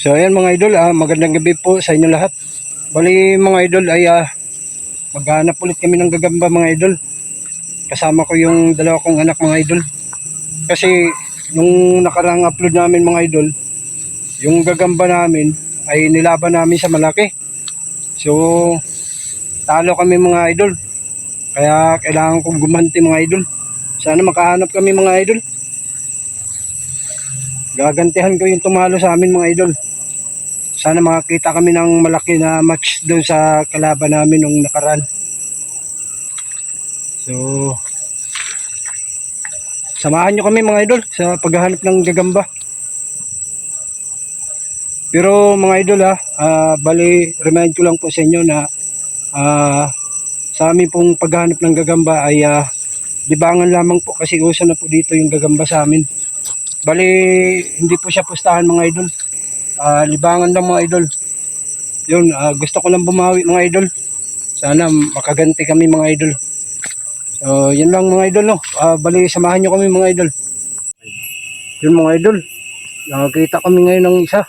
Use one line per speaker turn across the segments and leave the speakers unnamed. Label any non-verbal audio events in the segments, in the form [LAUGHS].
So ayan mga idol, ah, magandang gabi po sa inyo lahat. Bali mga idol ay ah, maghanap ulit kami ng gagamba mga idol. Kasama ko yung dalawa kong anak mga idol. Kasi nung nakarang upload namin mga idol, yung gagamba namin ay nilaban namin sa malaki. So talo kami mga idol. Kaya kailangan kong gumanti mga idol. Sana makahanap kami mga idol. Gagantihan ko yung tumalo sa amin mga idol. Sana makakita kami ng malaki na match doon sa kalaban namin nung nakaraan. So, samahan nyo kami mga idol sa paghahanap ng gagamba. Pero mga idol ha, ah, bali remind ko lang po sa inyo na ah, sa amin pong paghahanap ng gagamba ay ah, libangan lamang po kasi uso na po dito yung gagamba sa amin. Bali, hindi po siya pustahan mga idol. Ah, libangan lang mga idol. Yun, ah, gusto ko lang bumawi mga idol. Sana makaganti kami mga idol. So, yun lang mga idol no. Ah, bali, samahan nyo kami mga idol. Yun mga idol. Nakakita kami ngayon ng isa.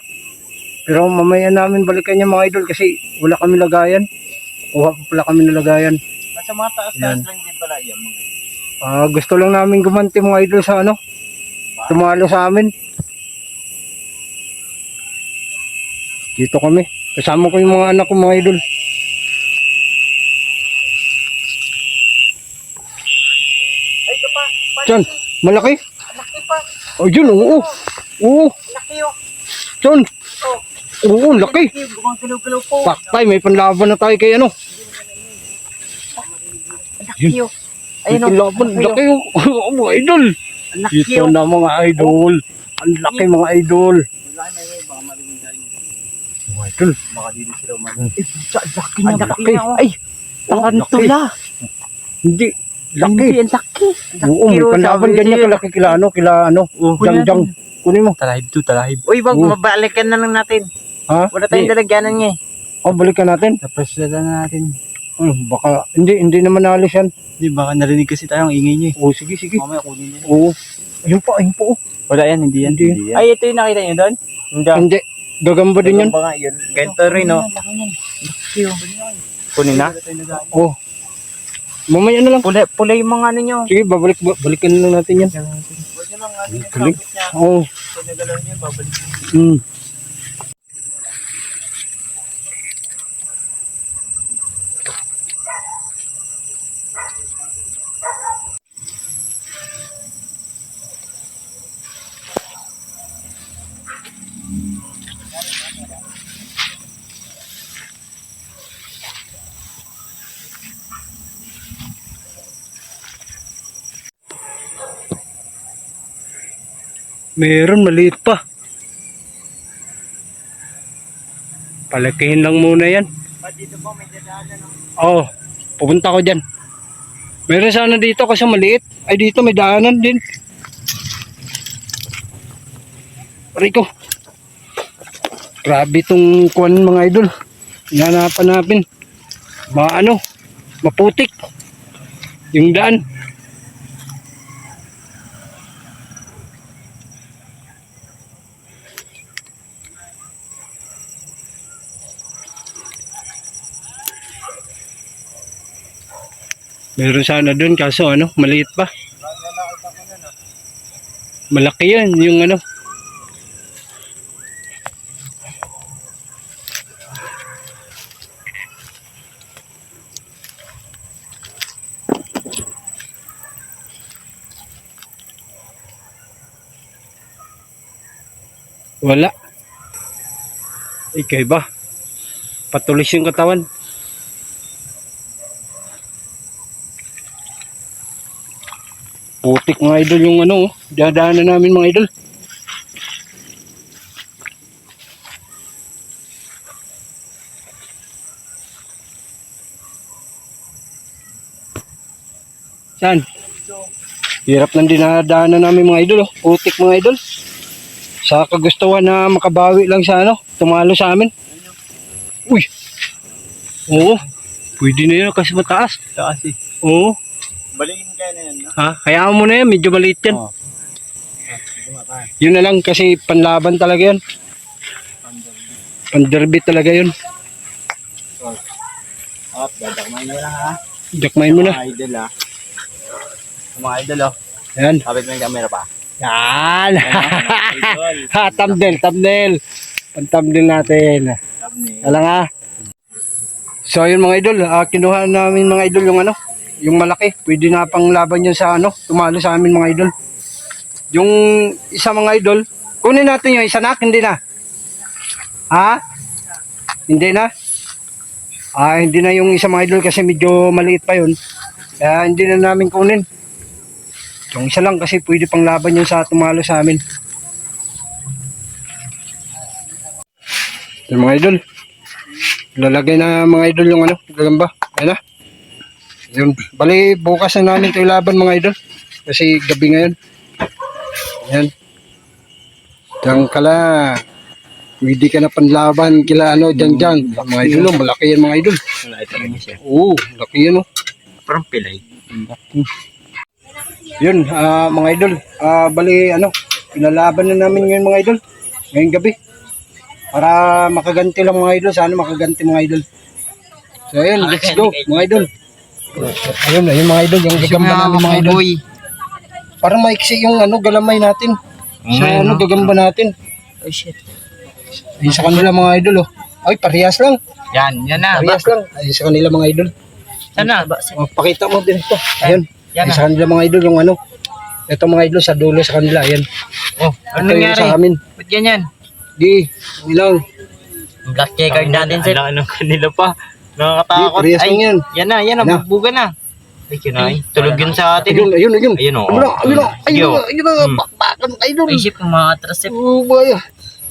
Pero mamaya namin balikan niya mga idol kasi wala kami lagayan. Kuha pa pala kami ng lagayan.
Nasa mga taas taas lang din pala yan mga yun.
Ah, gusto lang namin gumanti mga idol sa ano. Tumalo sa amin. Dito kami. Kasama ko yung mga anak ko mga idol.
Ay, ito pa. pa
malaki.
Laki pa.
Oh, yun, oo. Oo,
Laki oh.
Diyan.
Oh.
Oo, laki.
Laki. Bukang galaw-galaw po.
Paktay, may panlaban na tayo kay ano.
Laki oh.
May
Ayun oh.
panlaban, laki oh, mga idol.
Laki
Dito
oh.
na mga idol. Ang laki mga idol.
Wala na yun. Baka marinig tayo.
Mga idol.
Baka dito sila umanin.
Eh,
laki
na, laki.
Ay, tarantula.
Hindi, laki.
Hindi, ang laki.
Oo, may panlaban ganyan kalaki kila ano, kila ano.
Oh,
Jang jang. Kunin mo.
Talahib to, talahib. Uy, wag,
Oh.
mabalikan na lang natin.
Ha?
Wala tayong dalagyanan niya eh.
Oh, balikan natin.
Tapos na natin.
Oh, baka, hindi, hindi naman naalis yan.
Hindi, baka narinig kasi tayo ang ingay niya eh.
Oo, sige, sige.
Mamaya kunin niya.
Oo. Ayun pa, ayun pa. Oh.
Wala yan, hindi yan.
Hindi.
Ay, ito yung nakita niyo doon? Hindi.
Hindi. Gagamba din yun.
Ba nga yun? Ganito rin, no? Oh. Kunin na?
Oh. Mamaya na lang.
Pula, pula yung mga ano nyo.
Sige, babalik, ba- balikan na lang natin yan.
Nyo niya.
Oo.
Pag nagalaw niya, babalik niya.
Meron, maliit pa. Palakihin lang muna yan.
Ba't dito po may dadaanan
Oo, pupunta ko dyan. Meron sana dito kasi maliit. Ay dito may daanan din. Rico. Grabe itong kuwan mga idol. Hinanapan natin. Mga ano, maputik. Yung daan. Meron sana doon kaso ano, maliit pa. Malaki yan, yung ano. Wala. Ikay ba? Patulis yung katawan. Putik mga idol yung ano, oh. dadaanan namin mga idol. Saan? Hirap ng dinadaanan namin mga idol, oh. putik mga idol. Sa kagustuhan na makabawi lang sa ano, tumalo sa amin. Uy! Oo, pwede na yun kasi mataas.
Taas eh.
Oo,
Balikin kaya na yan, no?
ha? Hayaan mo na yan, medyo maliit yan.
Oo. Ah.
Yun na lang kasi panlaban talaga yan. Panderby talaga yun.
Up, dadakman nyo lang ha.
Jakmay mo na.
Mga idol ha. Mga idol oh.
Ayan.
Kapit mo yung camera pa.
Yan. [LAUGHS] Ha, thumbnail, thumbnail. Ang thumbnail natin.
Thumbnail.
Alam nga. So yun mga idol, ah, kinuha namin mga idol yung ano, yung malaki. Pwede na pang laban yan sa ano, tumalo sa amin mga idol. Yung isa mga idol, kunin natin yung isa nak, hindi na. Ha? Hindi na? Ah, hindi na yung isa mga idol kasi medyo maliit pa yun. Kaya hindi na namin kunin. Yung isa lang kasi pwede pang laban yun sa tumalo sa amin. Yung mga idol. Lalagay na mga idol yung ano, gagamba. Ayan na. Yun. Bali, bukas na namin ito ilaban mga idol. Kasi gabi ngayon. Ayan. Diyan ka lang. Pwede ka na panlaban kila ano, dyan dyan. Mga idol, oh, malaki yan mga idol. Oo, laki yan oh.
Parang pilay.
Yun, ah, mga idol. Ah, bali, ano, pinalaban na namin ngayon mga idol. Ngayong gabi. Para makaganti lang mga idol. Sana makaganti mga idol. So, ayun, let's go, mga idol. Ayun, ayun mga idol, yung gagamba namin mga idol. Parang maiksi yung ano, galamay natin. Sa
Ngayon,
ano,
no?
gagamba natin.
Oh shit.
Ayun sa kanila mga idol, oh. Ay, parehas lang.
Yan, yan na.
Parehas lang. Ayun sa kanila mga idol.
Sana.
Oh, pakita mo din ito. Ayun.
Yan
Ayun sa kanila mga idol, yung ano. Ito mga idol, sa dulo sa kanila. Ayan.
Oh, ano
Ito yung
nangyari?
sa amin.
Ba't ganyan?
Di, ilang.
Black checker natin sir. Ano kanila pa? Nakakatakot.
Parehas lang yan.
Yan na, yan na.
Na.
Bubuga na. Ay, kinay. Tulog yun sa atin.
Ayun, ayun, ayun.
Ayun, oh.
Ayun na, ayun na, ayun na, ayun na,
Hmm.
bakbakan, ayun.
Ay, shit, mga atrasip.
Oh, boy.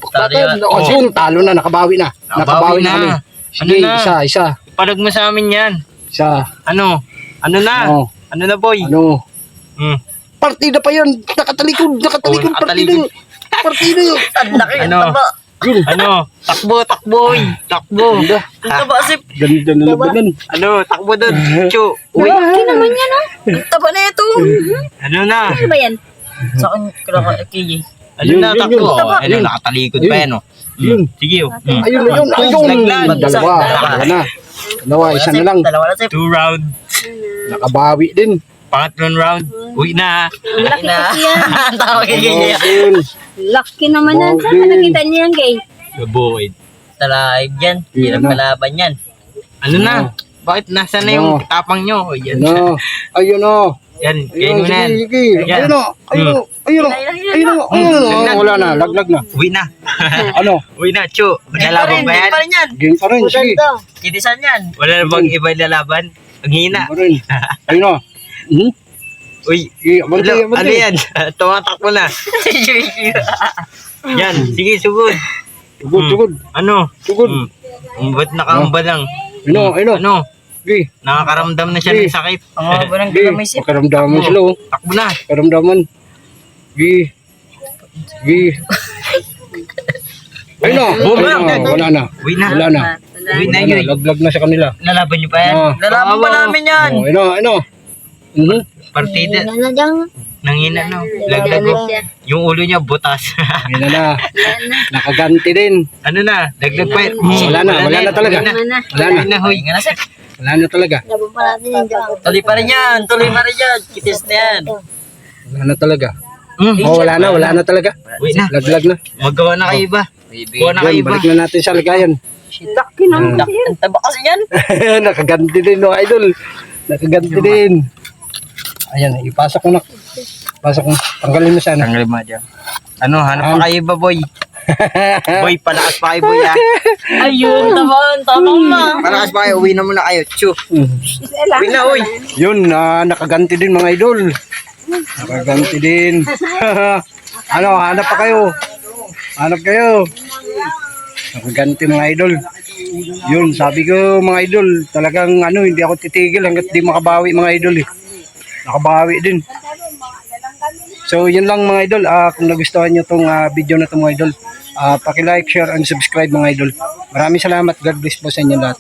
Bakbakan.
Talo yan.
Oh, yun, talo na, nakabawi na.
Nakabawi na.
kami.
Ano
Sige,
na?
isa, isa,
Ipalag mo sa amin yan.
isa.
Ano? Ano na?
Oh,
Ano na, boy?
ano?
Hmm.
Partida pa yan. Nakatalikod, nakatalikod,
Oh,
partida. Partida. [LAUGHS]
Ano?
Yun.
Ano? Takbo, takbo, oy. Takbo.
Ganda.
Ang taba, sip.
Ganda na labanan.
Ano? Takbo doon. Chu. Uy.
Laki naman yan, oh. Ang taba na ito.
Ano na?
Ano ba yan? Sa akin, kaya kaya.
Ano
Yun,
na?
yun,
Takbo.
yun.
Ano?
Yun.
Nakatalikod
Yun.
pa yan, oh.
Yun.
Sige, oh. Hmm.
Ayun, ayun, ayun.
Laglag.
Dalawa. Dalawa na. Dalawa, isa na lang.
Dalawa na, sir.
Two round.
Nakabawi din.
Pangatlong round. Uwi na.
Laki kasi yan. [LAUGHS]
Kay.
Ayun.
Laki naman yan. Saan ka nakita niya yan, gay?
Gaboid.
Talaig yan. Hirap kalaban yan.
Ano na? Bakit nasa na yung tapang nyo? Yan.
Ano? Ayun o.
Yan. Ganyan mo na yan.
Ayun o. Ayun o. Ayun o. Ayun o. Ayun o.
Laglag.
Wala na. Laglag na.
Uwi na. [LAUGHS]
Ano?
Uwi na, Chu. Maglalaban ba yan?
pa rin yan.
Game pa rin. Sige.
Kitisan yan.
Wala na bang iba lalaban? Ang hina.
Game pa rin. [LAUGHS] Ayun o. Hmm?
Uy.
Abante,
Ano,
abante.
ano yan? [LAUGHS] Tumatakbo na. [LAUGHS] Yan. Sige, sugod.
Tugod,
Hmm.
tugod.
Ano?
Tugod.
Hmm. Um, ba't nakaamba lang?
Ayun o. Ayun o.
Ano?
Sige.
Nakakaramdam na siya ng sakit.
Ang mga ba ng
Sige.
galamay sip.
Pakaramdaman sila o.
Takbo na.
Pakaramdaman. Sige. Sige. Ayun o.
Boom,
Ayun
boom.
o. Wala na.
Uwi na.
Wala na.
Uwi na
Wala
yun.
na. Laglag na sa kanila.
Lalaban nyo pa yan.
Ah.
Lalaban pa
Kawawa.
namin yan.
Oh, ayun Mhm.
Partida.
Yan na dyan.
Nangina no. Laglag ko. Yung ulo niya butas. [LAUGHS]
Ayun na na. Nakaganti din.
ano na? Laglag pa.
Wala na, wala na talaga.
Uwi na.
Na?
Wala na.
Na, hoy.
Nga na.
Wala na talaga.
Tuloy pa rin yan. Tuloy pa rin yan. Kitis na yan.
Wala na talaga.
Hmm.
Oh, wala na, wala na talaga.
Uwi na.
Laglag na.
Magawa na kayo iba. Gawa na kayo iba.
balik na natin sa lagayan.
Laki yan.
Ang taba kasi yan. [LAUGHS]
Nakaganti din, no, idol. Nakaganti din. Ayan, ipasok ko na. Pasok mo. Tanggalin mo sana.
Tanggalin mo dyan. Ano, hanap pa kayo iba, boy? [LAUGHS] boy, palakas pa kayo, boy, ha?
Ayun, tama. Tama ma.
Palakas pa kayo, uwi na muna kayo. Chu.
Mm.
Uwi na, uy.
Yun, ah, nakaganti din mga idol. Nakaganti din. [LAUGHS] ano, hanap pa kayo. Hanap kayo. Nakaganti mga idol. Yun, sabi ko mga idol, talagang ano, hindi ako titigil hanggat di makabawi mga idol eh. Nakabawi din. So, yun lang mga idol. Ah, kung nagustuhan nyo tong ah, video na to mga idol, ah, paki-like, share, and subscribe mga idol. Maraming salamat. God bless po sa inyo lahat.